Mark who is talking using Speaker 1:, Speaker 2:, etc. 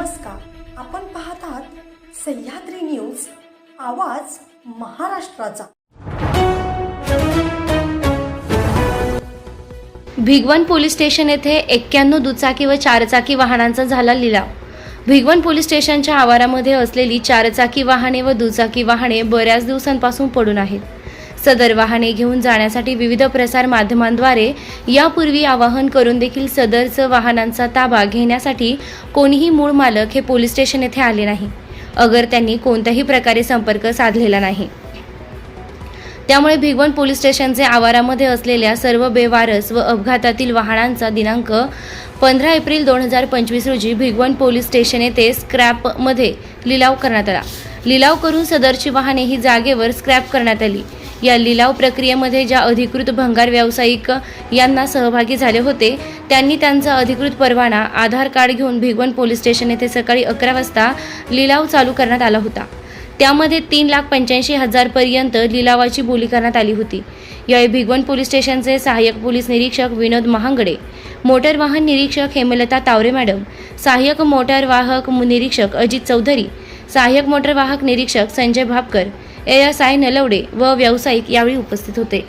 Speaker 1: नमस्कार. आपण पाहत आहात सह्याद्री न्यूज आवाज महाराष्ट्राचा.
Speaker 2: भिगवण पोलीस स्टेशन येथे एक्क्याण्णव दुचाकी व चारचाकी वाहनांचा झाला लिलाव. भिगवण पोलीस स्टेशनच्या आवारामध्ये असलेली चारचाकी वाहने व दुचाकी वाहने बऱ्याच दिवसांपासून पडून आहेत. सदर वाहने घेऊन जाण्यासाठी विविध प्रसार माध्यमांद्वारे यापूर्वी आवाहन करून देखील सदरचं वाहनांचा ताबा घेण्यासाठी कोणीही मूळ मालक हे पोलीस स्टेशन येथे आले नाही. अगर त्यांनी कोणत्याही प्रकारे संपर्क साधलेला नाही. त्यामुळे भिगवण पोलीस स्टेशनचे आवारामध्ये असलेल्या सर्व बेवारस व अपघातातील वाहनांचा दिनांक पंधरा एप्रिल दोन हजार पंचवीस रोजी भिगवण पोलीस स्टेशन येथे स्क्रॅपमध्ये लिलाव करण्यात आला. लिलाव करून सदरची वाहने ही जागेवर स्क्रॅप करण्यात आली. या लिलाव प्रक्रियेमध्ये ज्या अधिकृत भंगार व्यावसायिक यांना सहभागी झाले होते त्यांनी त्यांचा अधिकृत परवाना आधार कार्ड घेऊन भिगवण पोलीस स्टेशन येथे सकाळी अकरा वाजता लिलाव चालू करण्यात आला होता. त्यामध्ये तीन लाख पंच्याऐंशी हजारपर्यंत लिलावाची बोली करण्यात आली होती. यावेळी भिगवण पोलीस स्टेशनचे सहाय्यक पोलीस निरीक्षक विनोद महांगडे मोटर वाहन निरीक्षक हेमलता तावरे मॅडम सहाय्यक मोटार वाहक निरीक्षक अजित चौधरी सहाय्यक मोटर वाहक निरीक्षक संजय भापकर एस आय नलवडे व व्यावसायिक यावेळी उपस्थित होते.